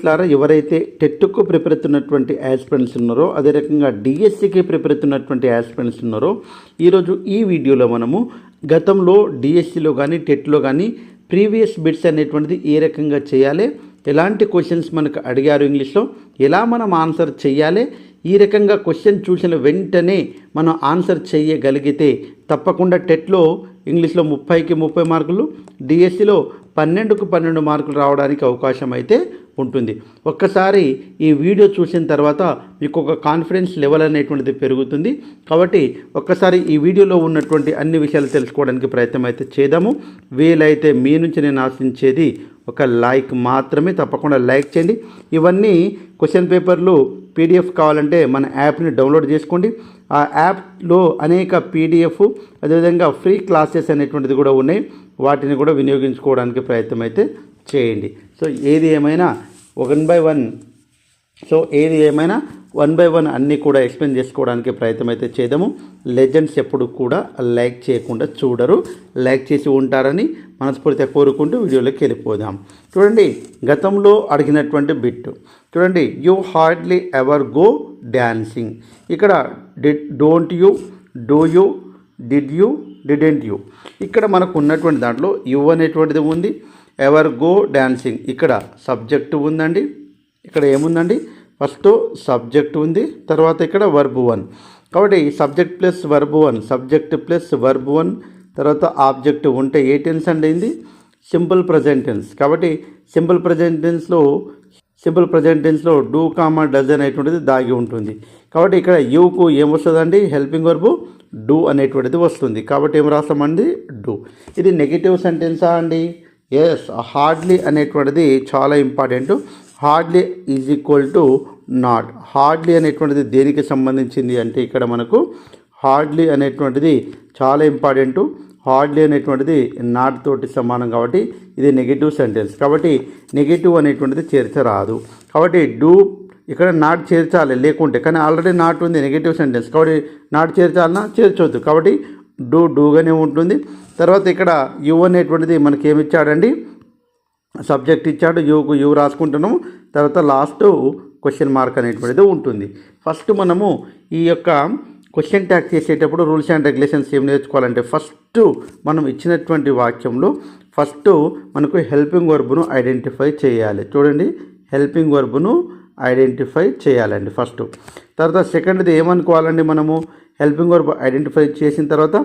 మిత్రులారా ఎవరైతే టెట్కు ప్రిపేర్ అవుతున్నటువంటి యాస్పిరెంట్స్ ఉన్నారో అదే రకంగా డిఎస్సికి ప్రిపేర్ అవుతున్నటువంటి యాస్పిరెంట్స్ ఉన్నారో ఈరోజు ఈ వీడియోలో మనము గతంలో డిఎస్సిలో కానీ టెట్లో కానీ ప్రీవియస్ బిట్స్ అనేటువంటిది ఏ రకంగా చేయాలి ఎలాంటి క్వశ్చన్స్ మనకు అడిగారు ఇంగ్లీష్లో ఎలా మనం ఆన్సర్ చేయాలి ఈ రకంగా క్వశ్చన్ చూసిన వెంటనే మనం ఆన్సర్ చేయగలిగితే తప్పకుండా టెట్లో ఇంగ్లీష్లో ముప్పైకి ముప్పై మార్కులు డిఎస్సిలో పన్నెండుకు పన్నెండు మార్కులు రావడానికి అవకాశం అయితే ఉంటుంది ఒక్కసారి ఈ వీడియో చూసిన తర్వాత మీకు ఒక కాన్ఫిడెన్స్ లెవెల్ అనేటువంటిది పెరుగుతుంది. కాబట్టి ఒక్కసారి ఈ వీడియోలో ఉన్నటువంటి అన్ని విషయాలు తెలుసుకోవడానికి ప్రయత్నం అయితే చేద్దాము. వీలైతే మీ నుంచి నేను ఆశించేది ఒక లైక్ మాత్రమే. తప్పకుండా లైక్ చేయండి. ఇవన్నీ క్వశ్చన్ పేపర్లు పీడిఎఫ్ కావాలంటే మన యాప్ని డౌన్లోడ్ చేసుకోండి. ఆ యాప్లో అనేక పీడిఎఫ్ అదేవిధంగా ఫ్రీ క్లాసెస్ అనేటువంటిది కూడా ఉన్నాయి. వాటిని కూడా వినియోగించుకోవడానికి ప్రయత్నం అయితే చేయండి. సో ఏది ఏమైనా వన్ బై వన్. సో ఏది ఏమైనా వన్ బై వన్ అన్నీ కూడా ఎక్స్ప్లెయిన్ చేసుకోవడానికి ప్రయత్నం అయితే చేద్దాము. లెజెండ్స్ ఎప్పుడు కూడా లైక్ చేయకుండా చూడరు. లైక్ చేసి ఉంటారని మనస్ఫూర్తిగా కోరుకుంటూ వీడియోలోకి వెళ్ళిపోదాం. చూడండి గతంలో అడిగినటువంటి బిట్. చూడండి you hardly ever go dancing ఇక్కడ d don't you do you did you didn't you. ఇక్కడ మనకు ఉన్నటువంటి దాంట్లో యు అనేటువంటిది ఉంది. ఎవర్ గో డ్యాన్సింగ్ ఇక్కడ సబ్జెక్టు ఉందండి. ఇక్కడ ఏముందండి? ఫస్ట్ సబ్జెక్ట్ ఉంది తర్వాత ఇక్కడ వర్బ్ వన్. కాబట్టి subject plus verb one subject plus verb one తర్వాత ఆబ్జెక్ట్ ఉంటే ఏ టెన్స్ అండి అయింది సింపుల్ ప్రజెంట్ టెన్స్. కాబట్టి సింపుల్ ప్రజెంట్ టెన్స్లో సింపుల్ ప్రజెంట్ టెన్స్లో డూ కామా డజ్ అనేటువంటిది దాగి ఉంటుంది. కాబట్టి ఇక్కడ యూకు ఏం వస్తుందండి హెల్పింగ్ వర్బు డూ అనేటువంటిది వస్తుంది. కాబట్టి ఏం రాస్తామండి? డూ. ఇది నెగిటివ్ సెంటెన్సా అండి? ఎస్ హార్డ్లీ అనేటువంటిది చాలా important hardly is equal to not hardly అనేటువంటిది దేనికి సంబంధించింది అంటే ఇక్కడ మనకు హార్డ్లీ అనేటువంటిది చాలా ఇంపార్టెంట్ హార్డ్లీ అనేటువంటిది నాట్ తోటి సమానం కాబట్టి ఇది నెగిటివ్ సెంటెన్స్ కాబట్టి నెగిటివ్ అనేటువంటిది చేర్చరాదు. కాబట్టి డూ ఇక్కడ నాట్ చేర్చాలి లేకుంటే. కానీ ఆల్రెడీ నాట్ ఉంది నెగిటివ్ సెంటెన్స్ కాబట్టి నాట్ చేర్చాలన్నా చేర్చొద్దు. కాబట్టి డూ డూగానే ఉంటుంది. తర్వాత ఇక్కడ యు అనేటువంటిది మనకి ఏమి ఇచ్చాడండి సబ్జెక్ట్ ఇచ్చాడు యుకు యు రాసుకుంటున్నాము. తర్వాత లాస్ట్ క్వశ్చన్ మార్క్ అనేటువంటిది ఉంటుంది. ఫస్ట్ మనము ఈ యొక్క క్వశ్చన్ ట్యాగ్ చేసేటప్పుడు రూల్స్ అండ్ రెగ్యులేషన్స్ ఏం నేర్చుకోవాలంటే ఫస్ట్ మనం ఇచ్చినటువంటి వాక్యంలో ఫస్ట్ మనకు హెల్పింగ్ వర్బును ఐడెంటిఫై చేయాలి. చూడండి హెల్పింగ్ వర్బును ఐడెంటిఫై చేయాలండి ఫస్ట్. తర్వాత సెకండ్ది ఏమనుకోవాలండి మనము? హెల్పింగ్ వర్బ్ ఐడెంటిఫై చేసిన తర్వాత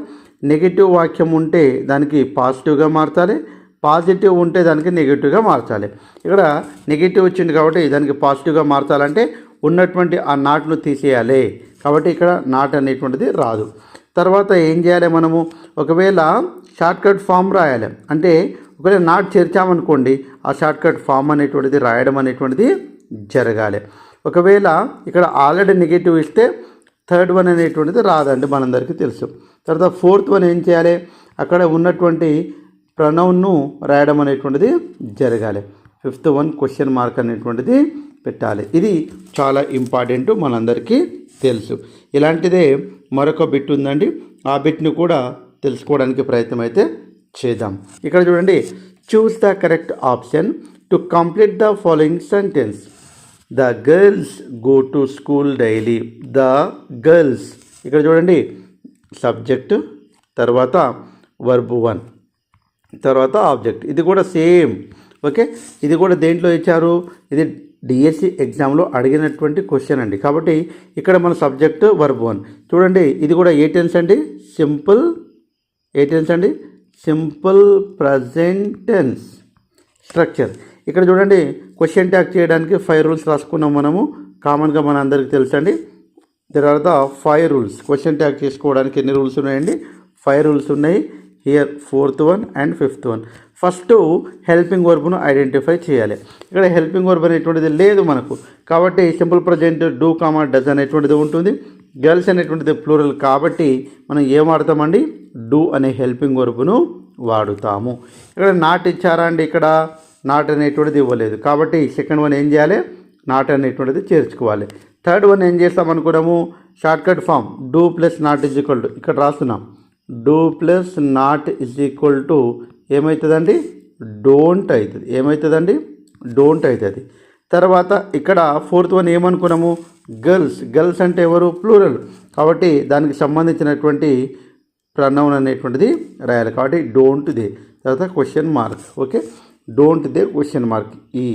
నెగిటివ్ వాక్యం ఉంటే దానికి పాజిటివ్గా మార్చాలి. పాజిటివ్ ఉంటే దానికి నెగిటివ్గా మార్చాలి. ఇక్కడ నెగిటివ్ వచ్చింది కాబట్టి దానికి పాజిటివ్గా మార్చాలంటే ఉన్నటువంటి ఆ నాట్ను తీసేయాలి. కాబట్టి ఇక్కడ నాట్ అనేటువంటిది రాదు. తర్వాత ఏం చేయాలి మనము? ఒకవేళ షార్ట్కట్ ఫామ్ రాయాలి. అంటే ఒకవేళ నాట్ చేర్చామనుకోండి ఆ షార్ట్కట్ ఫామ్ అనేటువంటిది రాయడం అనేటువంటిది జరగాలి. ఒకవేళ ఇక్కడ ఆల్రెడీ నెగిటివ్ ఇస్తే థర్డ్ వన్ అనేటువంటిది రాదండి మనందరికీ తెలుసు. తర్వాత ఫోర్త్ వన్ ఏం చేయాలి? అక్కడ ఉన్నటువంటి ప్రణవ్ను రాయడం అనేటువంటిది జరగాలి. ఫిఫ్త్ వన్ క్వశ్చన్ మార్క్ అనేటువంటిది పెట్టాలి. ఇది చాలా ఇంపార్టెంట్ మనందరికీ తెలుసు. ఇలాంటిదే మరొక బిట్ ఉందండి. ఆ బిట్ని కూడా తెలుసుకోవడానికి ప్రయత్నం అయితే చేద్దాం. ఇక్కడ చూడండి choose the correct option to complete the following sentence. The girls go to school daily the girls ఇక్కడ చూడండి. సబ్జెక్ట్ తర్వాత వర్బ్ వన్ తర్వాత ఆబ్జెక్ట్ ఇది కూడా సేమ్ ఓకే ఇది కూడా దేంట్లో ఇచ్చారు? ఇది డిఎస్సి ఎగ్జామ్లో అడిగినటువంటి క్వశ్చన్ అండి. కాబట్టి ఇక్కడ మన సబ్జెక్ట్ వర్బ్ వన్ చూడండి. ఇది కూడా ఏ టెన్స్ అండి? సింపుల్ ఏ టెన్స్ అండి? సింపుల్ ప్రజెంట్ టెన్స్ స్ట్రక్చర్ ఇక్కడ చూడండి క్వశ్చన్ ట్యాగ్ చేయడానికి ఫైవ్ రూల్స్ రాసుకున్నాం మనము. కామన్గా మన అందరికీ తెలుసండి. తర్వాత ఫైవ్ రూల్స్ క్వశ్చన్ ట్యాగ్ చేసుకోవడానికి ఎన్ని రూల్స్ ఉన్నాయండి? ఫైవ్ రూల్స్ ఉన్నాయి. Here fourth one and fifth one first helping వర్బ్ను identify చేయాలి. ఇక్కడ హెల్పింగ్ వర్బ్ అనేటువంటిది లేదు మనకు. కాబట్టి simple present do comma does అనేటువంటిది ఉంటుంది. గర్ల్స్ అనేటువంటిది ప్లూరల్ కాబట్టి మనం ఏం వాడతామండి? డూ అనే హెల్పింగ్ వర్బును వాడుతాము. ఇక్కడ నాట్ ఇచ్చారా అండి ఇక్కడ? నాట్ అనేటువంటిది ఇవ్వలేదు. కాబట్టి సెకండ్ వన్ ఏం చేయాలి? నాట్ అనేటువంటిది చేర్చుకోవాలి. థర్డ్ వన్ ఏం చేస్తాం అనుకున్నాము? Shortcut form do plus not is equal to ఇక్కడ రాస్తున్నాం. Do plus not is equal to ఏమవుతుందండి డోంట్ అవుతుంది. ఏమవుతుందండి డోంట్ అవుతుంది. తర్వాత ఇక్కడ ఫోర్త్ వన్ ఏమనుకున్నాము? గర్ల్స్ గర్ల్స్ అంటే ఎవరు? ప్లూరల్ కాబట్టి దానికి సంబంధించినటువంటి ప్రనౌన్ అనేటువంటిది రాయాలి. కాబట్టి డోంట్ది తర్వాత question mark okay don't they question mark ఈ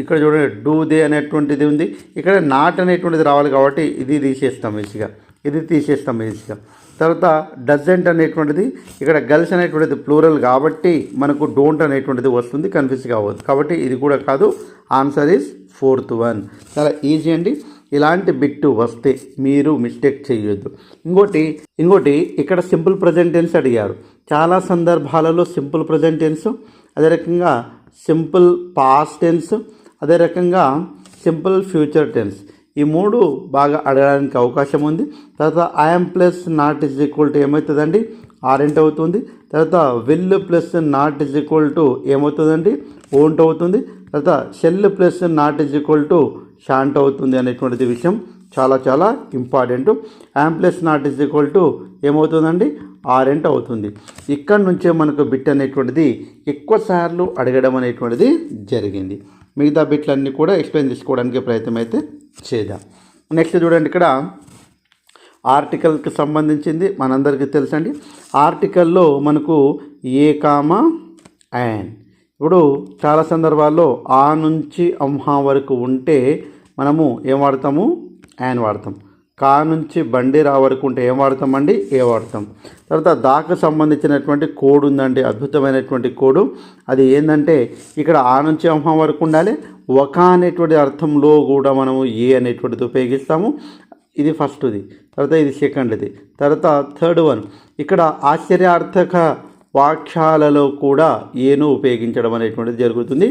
ఇక్కడ చూడండి డూ దే అనేటువంటిది ఉంది. ఇక్కడ నాట్ అనేటువంటిది రావాలి కాబట్టి ఇది తీసేస్తాం ఈజీగా ఇది తీసేస్తాం ఈజీగా తర్వాత డజెంట్ అనేటువంటిది ఇక్కడ గర్ల్స్ అనేటువంటిది ప్లూరల్ కాబట్టి మనకు డోంట్ అనేటువంటిది వస్తుంది కన్ఫ్యూజ్ కావద్దు కాబట్టి ఇది కూడా కాదు ఆన్సర్ ఈజ్ ఫోర్త్ వన్ చాలా ఈజీ అండి. ఇలాంటి బిట్టు వస్తే మీరు మిస్టేక్ చేయొద్దు. ఇంకోటి ఇంకోటి ఇక్కడ సింపుల్ ప్రజెంట్ టెన్స్ అడిగారు. చాలా సందర్భాలలో సింపుల్ ప్రజెంట్ టెన్స్ అదే రకంగా సింపుల్ పాస్ట్ టెన్స్ అదే రకంగా సింపుల్ ఫ్యూచర్ టెన్స్. ఈ మూడు బాగా అడగడానికి అవకాశం ఉంది. తర్వాత I'm plus not is equal to ఏమవుతుందండి ఆరెంట్ అవుతుంది. తర్వాత will plus not is equal to ఏమవుతుందండి? ఓంట్ అవుతుంది. తర్వాత shall plus not is equal to shan't అవుతుంది అనేటువంటిది విషయం చాలా చాలా important am plus not is equal to ఏమవుతుందండి? ఆరెంట్ అవుతుంది. ఇక్కడ నుంచే మనకు బిట్ అనేటువంటిది ఎక్కువ సార్లు అడగడం అనేటువంటిది జరిగింది. మిగతా బిట్లన్నీ కూడా ఎక్స్ప్లెయిన్ చేసుకోవడానికి ప్రయత్నం అయితే చేద్దాం. నెక్స్ట్ చూడండి ఇక్కడ. ఆర్టికల్కి సంబంధించింది మనందరికీ తెలుసండి. ఆర్టికల్లో మనకు ఏ కామ యాన్ ఇప్పుడు చాలా సందర్భాల్లో ఆ నుంచి అంహా వరకు ఉంటే మనము ఏం వాడతాము? యాన్ వాడతాం. కా నుంచి బండి రా వరకు ఉంటే ఏం వాడతామండి? ఏ వాడతాం. తర్వాత దాకు సంబంధించినటువంటి కోడ్ ఉందండి అద్భుతమైనటువంటి కోడు. అది ఏంటంటే ఇక్కడ ఆ నుంచి అంహం వరకు ఉండాలి. ఒక అనేటువంటి అర్థంలో కూడా మనము ఏ అనేటువంటిది ఉపయోగిస్తాము? ఇది ఫస్ట్ది తర్వాత ఇది సెకండ్ది తర్వాత థర్డ్ వన్ ఇక్కడ ఆశ్చర్యార్థక వాక్యాలలో కూడా ఏను ఉపయోగించడం అనేటువంటిది జరుగుతుంది.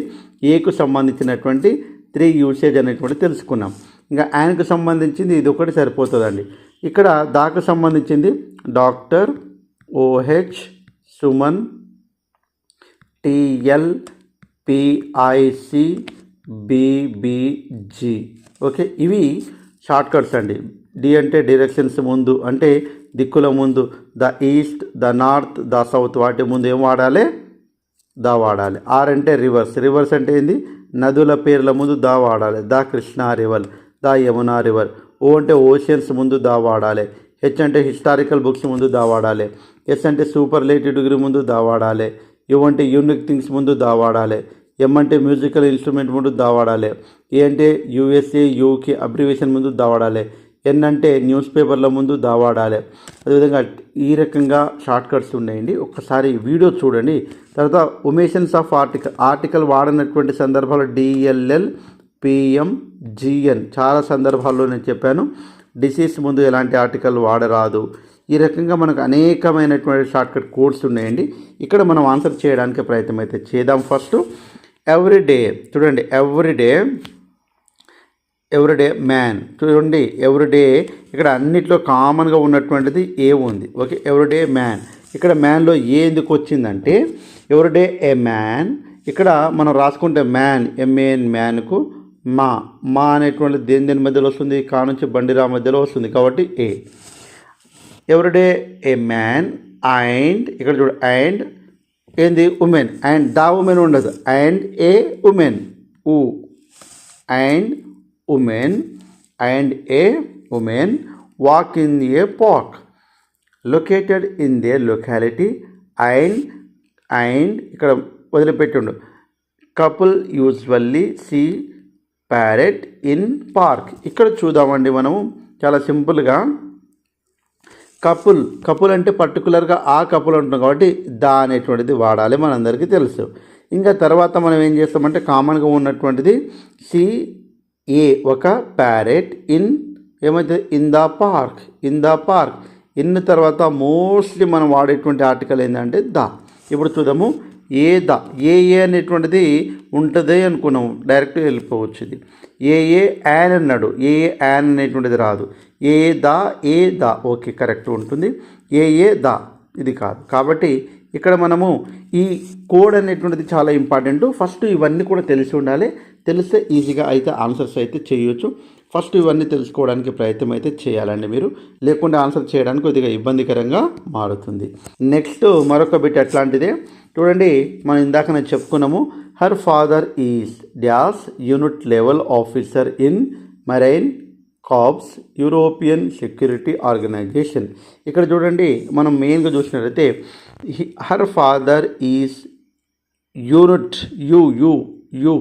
ఏకు సంబంధించినటువంటి త్రీ యూసేజ్ అనేటువంటి తెలుసుకున్నాం. ఇంకా ఆయనకు సంబంధించింది ఇది ఒకటి సరిపోతుందండి. ఇక్కడ దాకు సంబంధించింది doctor OH Suman TL PIC BBG okay ఇవి షార్ట్ కట్స్ అండి. డి అంటే డైరెక్షన్స్ ముందు అంటే దిక్కుల ముందు the east the north the south వాటి ముందు ఏం వాడాలి? ద వాడాలి. ఆర్ అంటే రివర్స్. రివర్స్ అంటే ఏంది? నదుల పేర్ల ముందు దా వాడాలి. The Krishna river the Yamuna river. O అంటే ఓషియన్స్ ముందు దా వాడాలి. హెచ్ అంటే హిస్టారికల్ బుక్స్ ముందు దా వాడాలి. ఎస్ అంటే సూపర్ లేటి డిగ్రీ ముందు దా వాడాలి. యు అంటే యూనిక్ థింగ్స్ ముందు దా వాడాలి. ఎం అంటే మ్యూజికల్ ఇన్స్ట్రుమెంట్ ముందు దావాడాలి. ఏ అంటే యూఎస్ఏ యూకే అబ్రివేషన్ ముందు దావాడాలి. ఎన్ అంటే న్యూస్ పేపర్ల ముందు దావాడాలి. అదేవిధంగా ఈ రకంగా షార్ట్ కట్స్ ఉన్నాయండి. ఒక్కసారి వీడియో చూడండి. తర్వాత ఉమేషన్స్ ఆఫ్ ఆర్టికల్ ఆర్టికల్ వాడినటువంటి సందర్భాలు డిఎల్ఎల్ పిఎం జిఎన్ చాలా సందర్భాల్లో నేను చెప్పాను. డిసీజ్ ముందు ఎలాంటి ఆర్టికల్ వాడరాదు. ఈ రకంగా మనకు అనేకమైనటువంటి షార్ట్కట్ కోడ్స్ ఉన్నాయండి. ఇక్కడ మనం ఆన్సర్ చేయడానికి ప్రయత్నం అయితే చేద్దాం ఫస్ట్ ఎవ్రీ డే చూడండి ఎవ్రీ డే ఎవ్రీడే మ్యాన్ చూడండి ఎవ్రీడే ఇక్కడ అన్నిట్లో కామన్గా ఉన్నటువంటిది ఏ ఉంది? ఓకే ఎవ్రీడే మ్యాన్ ఇక్కడ మ్యాన్లో ఏ ఎందుకు వచ్చిందంటే ఎవ్రీడే ఏ మ్యాన్ ఇక్కడ మనం రాసుకుంటే మ్యాన్ ఎంఏఎన్ మ్యాన్కు మా. మా అనేటువంటి దేని దేని మధ్యలో వస్తుంది? కా నుంచి బండిరా మధ్యలో వస్తుంది కాబట్టి a everyday a man and ఇక్కడ చూడు అండ్ ఏంది? ఉమెన్. అండ్ దా ఉమెన్ ఉండదు. And a women? ఊ. And women. And a women? Walk in a park. Located in the locality. And and ఇక్కడ వదిలిపెట్టిండు. Couple usually see parrot in park. ఇక్కడ చూద్దామండి మనము. చాలా సింపుల్గా కపుల్. కపుల్ అంటే పర్టికులర్గా ఆ కపుల్ ఉంటుంది కాబట్టి దా అనేటువంటిది వాడాలి మనందరికీ తెలుసు. ఇంకా తర్వాత మనం ఏం చేస్తామంటే కామన్గా ఉన్నటువంటిది సి ఏ ఒక ప్యారెట్ ఇన్ ఏమైతే in the park in the park. In తర్వాత మోస్ట్లీ మనం వాడేటువంటి ఆర్టికల్ ఏంటంటే ద. ఇప్పుడు చూద్దాము. ఏ ద. ఏ ఏ అనేటువంటిది ఉంటుంది అనుకున్నాము. డైరెక్ట్గా వెళ్ళిపోవచ్చు ఇది ఏ ఏ యాన్ అన్నాడు. ఏ ఏ యాన్ అనేటువంటిది రాదు. ఏ దా ఏ దా. ఓకే కరెక్ట్ ఉంటుంది. ఏ ఏ దా. ఇది కాదు. కాబట్టి ఇక్కడ మనము ఈ కోడ్ అనేటువంటిది చాలా ఇంపార్టెంట్. ఫస్ట్ ఇవన్నీ కూడా తెలిసి ఉండాలి. తెలిస్తే ఈజీగా అయితే ఆన్సర్స్ అయితే చేయొచ్చు. ఫస్ట్ ఇవన్నీ తెలుసుకోవడానికి ప్రయత్నం అయితే చేయాలండి మీరు. లేకుండా ఆన్సర్ చేయడానికి కొద్దిగా ఇబ్బందికరంగా మారుతుంది. నెక్స్ట్ మరొక బిట్ ఎట్లాంటిదే? చూడండి మనం ఇందాక నేను చెప్పుకున్నాము her father is డ్యాస్ unit level officer in marine corps European security organisation. ఇక్కడ చూడండి మనం మెయిన్గా చూసినట్లయితే her father is unit U U U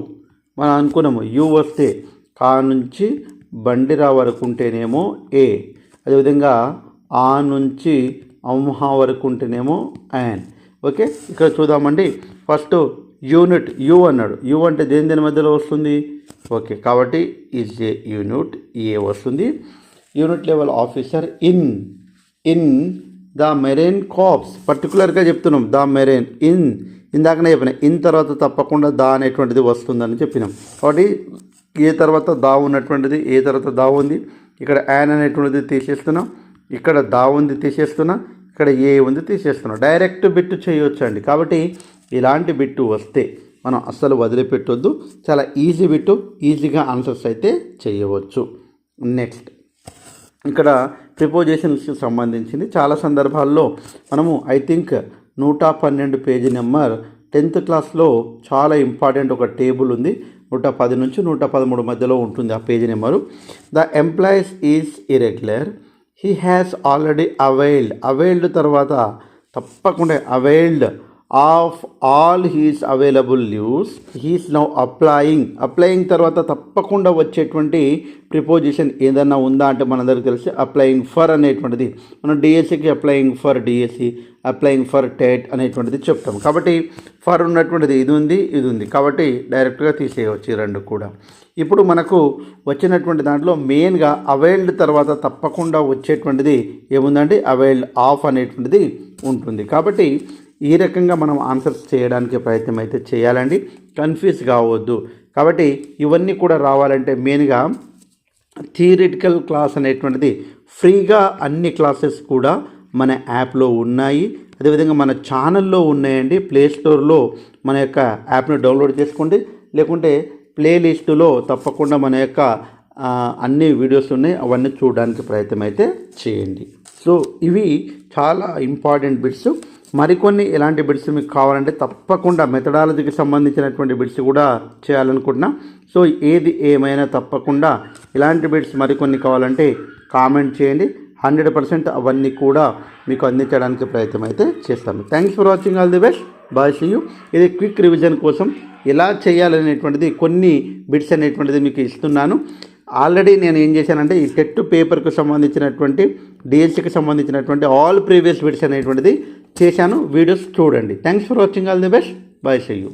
మనం అనుకున్నాము యు వస్తే కా నుంచి బండిరా వరకు ఉంటేనేమో ఏ. అదేవిధంగా ఆ నుంచి అంహా వరకు ఉంటేనేమో యాన్ ఓకే? ఇక్కడ చూద్దామండి. ఫస్ట్ యూనిట్ యు అన్నాడు. యు అంటే దేని దేని మధ్యలో వస్తుంది? ఓకే కాబట్టి ఈజ్ ఏ యూనిట్ ఏ వస్తుంది. Unit level officer in in the marine corps పర్టికులర్గా చెప్తున్నాం ద మెరైన్ ఇన్ ఇందాకనే చెప్పిన ఇన్ తర్వాత తప్పకుండా దా అనేటువంటిది వస్తుందని చెప్పినాం. కాబట్టి ఏ తర్వాత దా ఉన్నటువంటిది ఏ తర్వాత దా ఉంది. ఇక్కడ యాన్ అనేటువంటిది తీసేస్తున్నాం. ఇక్కడ దా ఉంది తీసేస్తున్నా ఇక్కడ ఏ ఉంది తీసేస్తున్నాం. డైరెక్ట్ బిట్టు చేయొచ్చండి. కాబట్టి ఇలాంటి బిట్టు వస్తే మనం అస్సలు వదిలిపెట్టొద్దు. చాలా ఈజీ బిట్టు ఈజీగా ఆన్సర్స్ అయితే చేయవచ్చు. నెక్స్ట్ ఇక్కడ ప్రిపోజిషన్స్కి సంబంధించింది. చాలా సందర్భాల్లో మనము ఐ థింక్ నూట పన్నెండు పేజీ నెంబర్ టెన్త్ క్లాస్లో చాలా ఇంపార్టెంట్ ఒక టేబుల్ ఉంది. నూట పది నుంచి నూట పదమూడు మధ్యలో ఉంటుంది ఆ page number. The employees is irregular he has already availed availed తర్వాత తప్పకుండా availed of all his available leaves he's now applying. Applying తర్వాత తప్పకుండా వచ్చేటువంటి ప్రిపోజిషన్ ఏదన్నా ఉందా అంటే మనందరికీ తెలిసి అప్లయింగ్ ఫర్ అనేటువంటిది. మనం డిఎస్సికి applying for DSC applying for TET అనేటువంటిది చెప్తాం. కాబట్టి ఫర్ ఉన్నటువంటిది ఇది ఉంది ఇది ఉంది. కాబట్టి డైరెక్ట్గా తీసేయవచ్చు ఈ రెండు కూడా. ఇప్పుడు మనకు వచ్చినటువంటి దాంట్లో మెయిన్గా అవైల్డ్ తర్వాత తప్పకుండా వచ్చేటువంటిది ఏముందండి? అవైల్డ్ ఆఫ్ అనేటువంటిది ఉంటుంది. కాబట్టి ఈ రకంగా మనం ఆన్సర్స్ చేయడానికి ప్రయత్నం అయితే చేయాలండి. కన్ఫ్యూజ్ కావద్దు. కాబట్టి ఇవన్నీ కూడా రావాలంటే మెయిన్గా థియరిటికల్ క్లాస్ అనేటువంటిది ఫ్రీగా అన్ని క్లాసెస్ కూడా మన యాప్లో ఉన్నాయి. అదేవిధంగా మన ఛానల్లో ఉన్నాయండి. ప్లే స్టోర్లో మన యొక్క యాప్ను డౌన్లోడ్ చేసుకోండి. లేకుంటే ప్లేలిస్టులో తప్పకుండా మన యొక్క అన్ని వీడియోస్ ఉన్నాయి. అవన్నీ చూడడానికి ప్రయత్నం అయితే చేయండి. సో ఇవి చాలా ఇంపార్టెంట్ బిట్స్ మరికొన్ని ఎలాంటి బిట్స్ మీకు కావాలంటే తప్పకుండా మెథడాలజీకి సంబంధించినటువంటి బిట్స్ కూడా చేయాలనుకుంటున్నా. సో ఏది ఏమైనా తప్పకుండా ఇలాంటి బిట్స్ మరికొన్ని కావాలంటే కామెంట్ చేయండి. హండ్రెడ్ పర్సెంట్ అవన్నీ కూడా మీకు అందించడానికి ప్రయత్నం అయితే చేస్తాము thanks for watching all the best bye see you ఇది క్విక్ రివిజన్ కోసం ఎలా చేయాలనేటువంటిది కొన్ని బిట్స్ అనేటువంటిది మీకు ఇస్తున్నాను. ఆల్రెడీ నేను ఏం చేశానంటే ఈ టెట్ పేపర్కు సంబంధించినటువంటి డిఎస్సికి సంబంధించినటువంటి ఆల్ ప్రీవియస్ బిట్స్ అనేటువంటిది చేశాను. వీడియోస్ చూడండి. Thanks for watching all the best bye see you